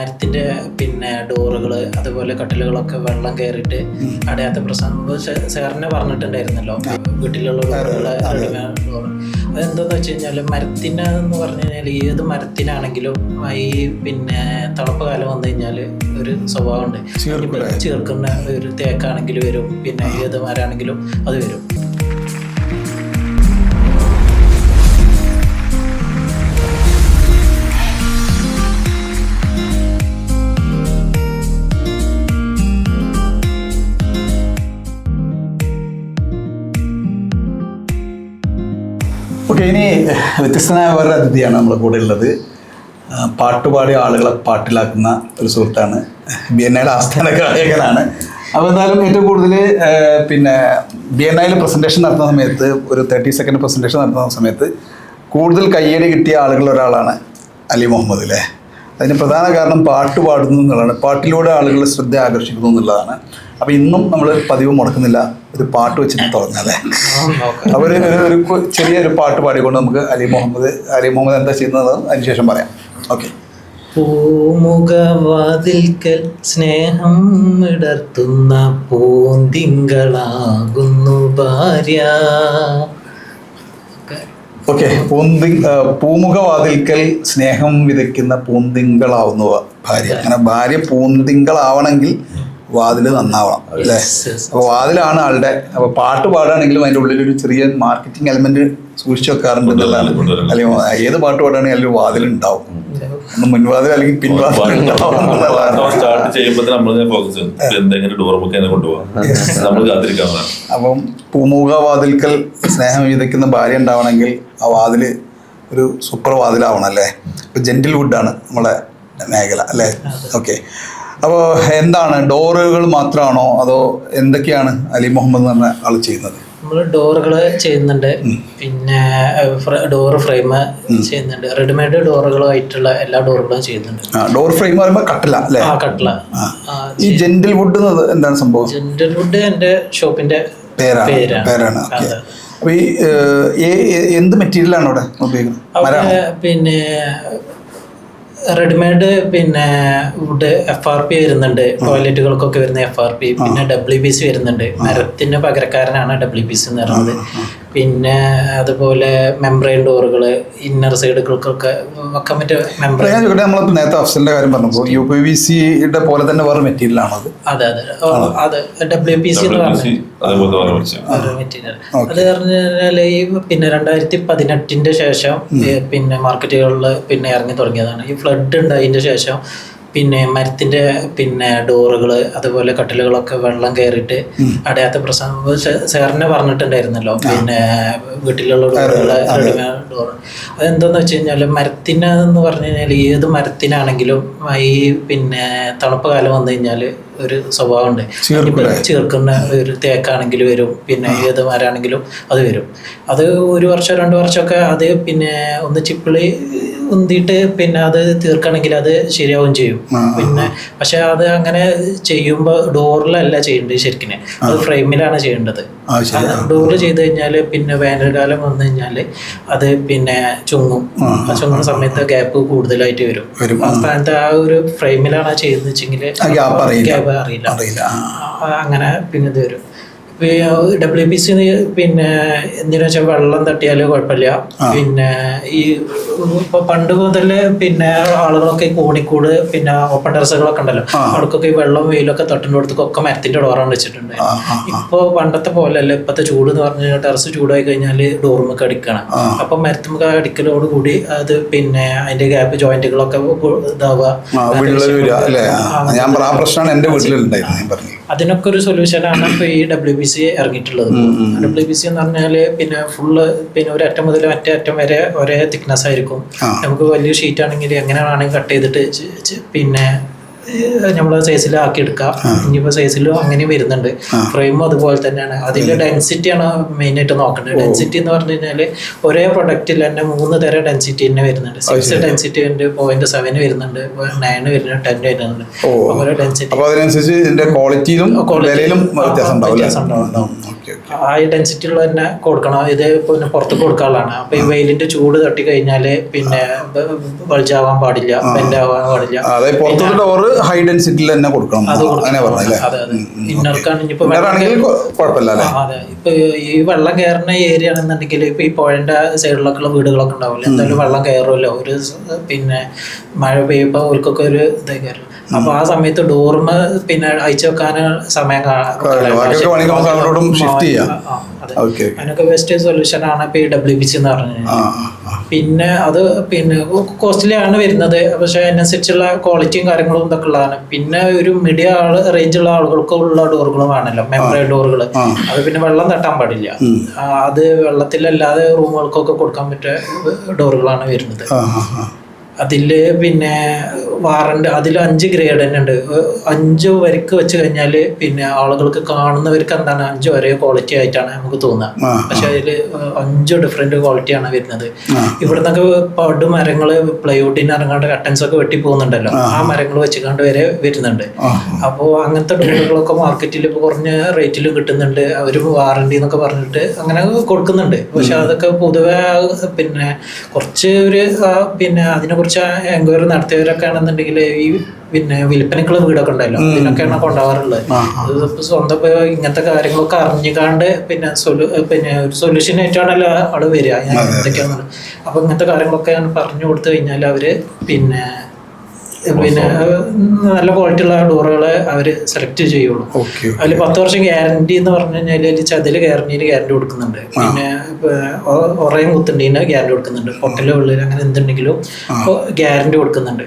മരത്തിന്റെ പിന്നെ ഡോറുകൾ അതുപോലെ കട്ടിലുകളൊക്കെ വെള്ളം കയറിയിട്ട് അടയാത്ത പ്രശ്നം. സാറിനെ പറഞ്ഞിട്ടുണ്ടായിരുന്നല്ലോ വീട്ടിലുള്ള ഡോറ്. അതെന്താന്ന് വെച്ച് കഴിഞ്ഞാൽ മരത്തിന് എന്ന് പറഞ്ഞു കഴിഞ്ഞാൽ ഏത് മരത്തിനാണെങ്കിലും ഈ പിന്നെ തണുപ്പ് കാലം വന്നു കഴിഞ്ഞാൽ ഒരു സ്വഭാവമുണ്ട്. ചേർക്കുന്ന ഒരു തേക്കാണെങ്കിൽ വരും പിന്നെ ഏത് മരാണെങ്കിലും അത് വരും. ഓക്കെ ഇനി വ്യത്യസ്തനായ വേറൊരു അതിഥിയാണ് നമ്മുടെ കൂടെ ഉള്ളത്. പാട്ടുപാടിയ ആളുകളെ പാട്ടിലാക്കുന്ന ഒരു സുഹൃത്താണ്. ബി എൻ ഐയുടെ ആസ്ഥാന ഗായകനാണ്. അപ്പോൾ എന്തായാലും ഏറ്റവും കൂടുതൽ പിന്നെ ബി എൻ ഐയിൽ പ്രസന്റേഷൻ നടത്തുന്ന സമയത്ത് ഒരു തേർട്ടി സെക്കൻഡ് പ്രസന്റേഷൻ നടത്തുന്ന സമയത്ത് കൂടുതൽ കയ്യടി കിട്ടിയ ആളുകളിൽ ഒരാളാണ് അലി മുഹമ്മദ് അല്ലേ അതിന് പ്രധാന കാരണം പാട്ട് പാടുന്നു എന്നുള്ളതാണ്. പാട്ടിലൂടെ ആളുകളെ ശ്രദ്ധ ആകർഷിക്കുന്നു എന്നുള്ളതാണ്. അപ്പോൾ ഇന്നും നമ്മൾ പതിവ് മുടക്കുന്നില്ല. ഒരു പാട്ട് വെച്ചിട്ട് തുടങ്ങാതെ അവർ ഒരു ചെറിയൊരു പാട്ട് പാടിക്കൊണ്ട് നമുക്ക് അലി മുഹമ്മദ് അലി മുഹമ്മദ് എന്താ ചെയ്യുന്നത്? അതിനുശേഷം പറയാം. ഓക്കെ. പൂമുഖവാതിൽക്കൽ സ്നേഹം ഇടർത്തുന്ന പൂന്തിങ്കളാകുന്നു ഭാര്യ. ഓക്കെ. പൂന്തി പൂമുഖവാതിൽക്കൽ സ്നേഹം വിതയ്ക്കുന്ന പൂന്തിങ്കളാവുന്നു ഭാര്യ. അങ്ങനെ ഭാര്യ പൂന്തിങ്കളാവണമെങ്കിൽ വാതിൽ നന്നാവണം അല്ലേ. അപ്പോൾ വാതിലാണ് ആളുടെ അപ്പോൾ പാട്ട് പാടുകയാണെങ്കിലും അതിന്റെ ഉള്ളിൽ ഒരു ചെറിയ മാർക്കറ്റിംഗ് എലമെന്റ് സൂക്ഷിച്ചു വെക്കാറുണ്ട് എന്നുള്ളതാണ് അല്ലെങ്കിൽ ഏത് പാട്ട് പാടുകയാണെങ്കിൽ അതിൽ വാതിലുണ്ടാവും. ഒന്ന് മുൻവാതിൽ അല്ലെങ്കിൽ പിൻവാതിൽ ഉണ്ടാവും അപ്പം പൂമുഖവാതിൽക്കൽ സ്നേഹം വിതയ്ക്കുന്ന ഭാര്യ ഉണ്ടാവണമെങ്കിൽ ആ വാതിൽ ഒരു സൂപ്പർ വാതിലാവണം അല്ലേ? ഇപ്പം ജെന്റിൽ വുഡാണ് നമ്മളെ മേഖല അല്ലേ? ഓക്കെ അപ്പോൾ എന്താണ്? ഡോറുകൾ മാത്രമാണോ? അതോ എന്തൊക്കെയാണ് അലി മുഹമ്മദ് എന്ന് പറഞ്ഞ ആൾ ചെയ്യുന്നത്? നമ്മൾ ഡോറുകൾ ചെയ്യുന്നുണ്ട്. പിന്നെ ഡോർ ഫ്രെയിം ചെയ്യുന്നുണ്ട്. റെഡിമെയ്ഡ് ഡോറുകളായിട്ടുള്ള എല്ലാ ഡോറുകളും ചെയ്യുന്നുണ്ട്. ഡോർ ഫ്രെയിം പറയുമ്പോൾ കട്ടില അല്ലേ? ആ കട്ടില. ഈ ജെന്റിൽ വുഡ് എന്താണ് സംഭവം? ജെന്റിൽ വുഡ് എന്റെ ഷോപ്പിന്റെ പേരാണ്. പേരാണ്. അപ്പോൾ ഈ എന്ത് മെറ്റീരിയലാണ് അവിടെ ഉപയോഗിക്കുന്നത്? പിന്നെ റെഡിമെയ്ഡ് പിന്നെ വുഡ് എഫ് ആർ പി വരുന്നുണ്ട്. ടോയ്ലറ്റുകൾക്കൊക്കെ വരുന്ന എഫ് ആർ പി പിന്നെ ഡബ്ല്യു ബി സി വരുന്നുണ്ട്. മരത്തിന് പകരക്കാരനാണ് ഡബ്ല്യു ബി സി എന്ന് പറയുന്നത്. പിന്നെ അതുപോലെ മെംബ്രെയിൻ ഡോറുകൾ ഇന്നർ സൈഡുകൾക്കൊക്കെ മെംബ്രെയിൻ നമ്മളിപ്പോൾ നേരത്തെ അഫ്സലിന്റെ കാര്യം പറഞ്ഞപ്പോൾ യു പി വി സിയുടെ പോലെ തന്നെ വേറെ മെറ്റീരിയൽ അത്? അതെ അതെ. അത് അതെ ഡബ്ല്യു പി സി എന്ന് മെറ്റീരിയൽ അത് പറഞ്ഞു കഴിഞ്ഞാൽ ഈ പിന്നെ രണ്ടായിരത്തി പതിനെട്ടിന്റെ ശേഷം പിന്നെ മാർക്കറ്റുകളിൽ പിന്നെ ഇറങ്ങി തുടങ്ങിയതാണ്. ഈ ഫ്ലഡ് ഉണ്ടായതിന്റെ ശേഷം പിന്നെ മരത്തിന്റെ പിന്നെ ഡോറുകൾ അതുപോലെ കട്ടിലുകളൊക്കെ വെള്ളം കയറിയിട്ട് അടയാത്ത പ്രശ്നം. സാറിനെ പറഞ്ഞിട്ടുണ്ടായിരുന്നല്ലോ പിന്നെ വീട്ടിലുള്ള ഡോറുകൾ ഡോർ അതെന്താന്ന് വെച്ച് കഴിഞ്ഞാൽ മരത്തിനെന്ന് പറഞ്ഞു കഴിഞ്ഞാൽ ഏത് മരത്തിനാണെങ്കിലും ഈ പിന്നെ തണുപ്പ് കാലം വന്നു കഴിഞ്ഞാൽ ഒരു സ്വഭാവമുണ്ട്? ചേർക്കുന്ന ഒരു തേക്കാണെങ്കിലും വരും പിന്നെ ഏത് മരാണെങ്കിലും അത് വരും. അത് ഒരു വർഷം രണ്ട് വർഷമൊക്കെ അത് പിന്നെ ഒന്ന് ചിപ്പിളി ഉന്തിയിട്ട് പിന്നെ അത് തീർക്കണമെങ്കിൽ അത് ശരിയാവും ചെയ്യും. പിന്നെ പക്ഷെ അത് അങ്ങനെ ചെയ്യുമ്പോൾ ഡോറിലല്ല ചെയ്യേണ്ടത് ശരിക്കും അത് ഫ്രെയിമിലാണ് ചെയ്യേണ്ടത്. ഡോറിൽ ചെയ്ത് കഴിഞ്ഞാൽ പിന്നെ വേനൽക്കാലം വന്നു കഴിഞ്ഞാൽ അത് പിന്നെ ചുങ്ങും. ആ ചുങ്ങുന്ന സമയത്ത് ഗ്യാപ്പ് കൂടുതലായിട്ട് വരും. ആ. സ്ഥാനത്ത് ആ ഒരു ഫ്രെയിമിലാണ് ചെയ്യുന്നത് വെച്ചെങ്കിൽ ഗ്യാപ്പ് അറിയില്ല. അങ്ങനെ പിന്നെ ഇത് വരും. ഡബ്ല്യു പി സി പിന്നെ എന്തിനു വെച്ചാൽ വെള്ളം തട്ടിയാൽ കുഴപ്പമില്ല പിന്നെ ഈ ഇപ്പൊ പണ്ട് മുതൽ പിന്നെ ആളുകളൊക്കെ കോണിക്കൂട് പിന്നെ ഓപ്പൺ ടെറസുകളൊക്കെ ഉണ്ടല്ലോ. അവർക്കൊക്കെ ഈ വെള്ളം വെയിലൊക്കെ തട്ടുന്നിടത്തൊക്കെ മരത്തിന്റെ ഡോറാണ് വെച്ചിട്ടുണ്ട്. ഇപ്പൊ പണ്ടത്തെ പോലെയല്ല. ഇപ്പത്തെ ചൂട് എന്ന് പറഞ്ഞു കഴിഞ്ഞാൽ ടെറസ് ചൂടായി കഴിഞ്ഞാൽ ഡോർമൊക്കെ അടിക്കണം. അപ്പൊ മരത്തുമൊക്കെ അടിക്കലോട് കൂടി അത് പിന്നെ അതിന്റെ ഗ്യാപ്പ് ജോയിന്റുകളൊക്കെ ഇതാവുക. ഞാൻ പ്രശ്നമാണ് എന്റെ വീട്ടിലുണ്ടായിരുന്നു ഞാൻ പറഞ്ഞു അതിനൊക്കെ ഒരു സൊല്യൂഷനാണ് ഇപ്പൊ ഈ ഡബ്ല്യു ബി സി ഇറങ്ങിയിട്ടുള്ളത്. ഡബ്ല്യു ബി സി എന്ന് പറഞ്ഞാൽ പിന്നെ ഫുള്ള് പിന്നെ ഒരു അറ്റം മുതൽ മറ്റേ അറ്റം വരെ ഒരേ തിക്നെസ് ആയിരിക്കും. നമുക്ക് വലിയ ഷീറ്റ് ആണെങ്കിൽ എങ്ങനെയാണെങ്കിൽ കട്ട് ചെയ്തിട്ട് പിന്നെ നമ്മളെ സൈസിൽ ആക്കി എടുക്കാം. ഇനിയിപ്പോ സൈസിലും അങ്ങനെ വരുന്നുണ്ട്. ഫ്രെയിമും അതുപോലെ തന്നെയാണ്. അതിന്റെ ഡെൻസിറ്റിയാണ് മെയിൻ ആയിട്ട് നോക്കേണ്ടത് ഡെൻസിറ്റി എന്ന് പറഞ്ഞു കഴിഞ്ഞാൽ ഒരേ പ്രൊഡക്റ്റിൽ തന്നെ മൂന്ന് തരം ഡെൻസിറ്റി തന്നെ വരുന്നുണ്ട്. സിക്സ് ഡെൻസിറ്റി ഉണ്ട് പോയിന്റ് സെവൻ വരുന്നുണ്ട് നയൻ വരുന്നുണ്ട് ടെൻ വരുന്നുണ്ട്. ഓരോ ഡെൻസിറ്റി ക്വാളിറ്റിയിലും വ്യത്യാസം ഉണ്ടാവും ആ ഡെൻസിറ്റി ഉള്ള തന്നെ കൊടുക്കണം. ഇത് പിന്നെ പുറത്ത് കൊടുക്കാനുള്ളതാണ് അപ്പൊ ഈ വെയിലിന്റെ ചൂട് തട്ടി കഴിഞ്ഞാൽ പിന്നെ വൾജാവാൻ പാടില്ല ബെൻഡാവാൻ പാടില്ല. ഹൈ ഡെൻസിറ്റിയിൽ തന്നെ കൊടുക്കണം. അങ്ങനെ പറഞ്ഞല്ലേ അതെ അതെ. ഇന്നർക്കാണ് ഇനിയിപ്പോ ഇന്നറാണെങ്കിൽ കൊ- കുഴപ്പമില്ല അല്ലേ? ആ, അതെ. ഇപ്പൊ ഈ വെള്ളം കയറുന്ന ഏരിയ ആണെന്നുണ്ടെങ്കിൽ ഇപ്പൊ ഈ പുഴന്റെ സൈഡിലൊക്കെ ഉള്ള വീടുകളൊക്കെ ഉണ്ടാവില്ല? എന്തായാലും വെള്ളം കയറുമല്ലോ. ഒരു പിന്നെ മഴ പെയ്യുമ്പോ അവർക്കൊക്കെ ഒരു ഇത് കയറും. അപ്പൊ ആ സമയത്ത് ഡോറിന് പിന്നെ അയച്ചു വെക്കാൻ സമയം നമുക്ക് ചെയ്യാം. ഓക്കെ അതിനൊക്കെ ബെസ്റ്റ് സൊല്യൂഷൻ ആണ് ഇപ്പൊ ഡബ്ല്യു ബി സി എന്ന് പറഞ്ഞത് പിന്നെ അത് പിന്നെ കോസ്റ്റ്ലി ആണ് വരുന്നത്. പക്ഷെ അതിനനുസരിച്ചുള്ള ക്വാളിറ്റിയും കാര്യങ്ങളും ഇതൊക്കെ ഉള്ളതാണ്. പിന്നെ ഒരു മീഡിയ ആൾ റേഞ്ചുള്ള ആളുകൾക്കുള്ള ഡോറുകളും ആണല്ലോ മെമ്മറി ഡോറുകൾ അത് പിന്നെ വെള്ളം തട്ടാൻ പാടില്ല. അത് വെള്ളത്തിലല്ലാതെ റൂമുകൾക്കൊക്കെ കൊടുക്കാൻ പറ്റിയ ഡോറുകളാണ് വരുന്നത്. അതിൽ പിന്നെ വാറന്റ് അതിൽ അഞ്ച് ഗ്രേഡ് തന്നെ ഉണ്ട്. അഞ്ച് വരക്ക് വെച്ച് കഴിഞ്ഞാൽ പിന്നെ ആളുകൾക്ക് കാണുന്നവർക്ക് എന്താണ് അഞ്ച് ഒരേ ക്വാളിറ്റി ആയിട്ടാണ് നമുക്ക് തോന്നുക പക്ഷെ അതിൽ അഞ്ച് ഡിഫറെന്റ് ക്വാളിറ്റിയാണ് വരുന്നത്. ഇവിടെ നിന്നൊക്കെ പട് മരങ്ങൾ പ്ലൈവുഡിന് ഇറങ്ങാണ്ട് കട്ടൻസ് ഒക്കെ വെട്ടി പോകുന്നുണ്ടല്ലോ. ആ. മരങ്ങൾ വെച്ചുകൊണ്ട് വരെ വരുന്നുണ്ട്. അപ്പോൾ അങ്ങനത്തെ ഡോറുകളൊക്കെ മാർക്കറ്റിൽ ഇപ്പോൾ കുറഞ്ഞ റേറ്റിലും കിട്ടുന്നുണ്ട്. അവർ വാറണ്ടി എന്നൊക്കെ പറഞ്ഞിട്ട് അങ്ങനെ കൊടുക്കുന്നുണ്ട്. പക്ഷെ അതൊക്കെ പൊതുവെ പിന്നെ കുറച്ച് ഒരു പിന്നെ അതിനെക്കുറിച്ച് എൻക്വയറി നടത്തിയവരൊക്കെ ആണെന്നുണ്ടെങ്കിൽ ഈ പിന്നെ വിൽപ്പനക്കുള്ള വീടൊക്കെ ഉണ്ടല്ലോ ഇതിനൊക്കെയാണ് കൊണ്ടുപോകാറുള്ളത്. അത് ഇപ്പൊ സ്വന്തം ഇങ്ങനത്തെ കാര്യങ്ങളൊക്കെ അറിഞ്ഞുകാണ്ട് പിന്നെ സൊലു പിന്നെ ഒരു സൊല്യൂഷൻ ആയിട്ടാണല്ലോ ആൾ വരിക. എന്തൊക്കെയാണെന്ന് അപ്പൊ ഇങ്ങനത്തെ കാര്യങ്ങളൊക്കെ ഞാൻ പറഞ്ഞു കൊടുത്തു കഴിഞ്ഞാൽ അവർ പിന്നെ പിന്നെ നല്ല ക്വാളിറ്റി ഉള്ള ഡോറുകളെ അവർ സെലക്ട് ചെയ്യുള്ളൂ. അതിൽ പത്ത് വർഷം ഗ്യാരണ്ടി എന്ന് പറഞ്ഞു കഴിഞ്ഞാൽ അതിൽ ചതിൽ ഗ്യാരണ്ടിയിൽ ഗ്യാരണ്ടി കൊടുക്കുന്നുണ്ട്. പിന്നെ ഒറയും കുത്തുണ്ടീന് ഗ്യാരണ്ടി കൊടുക്കുന്നുണ്ട്. പൊട്ടലോ ഉള്ളിൽ അങ്ങനെ എന്തുണ്ടെങ്കിലും ഗ്യാരണ്ടി കൊടുക്കുന്നുണ്ട്.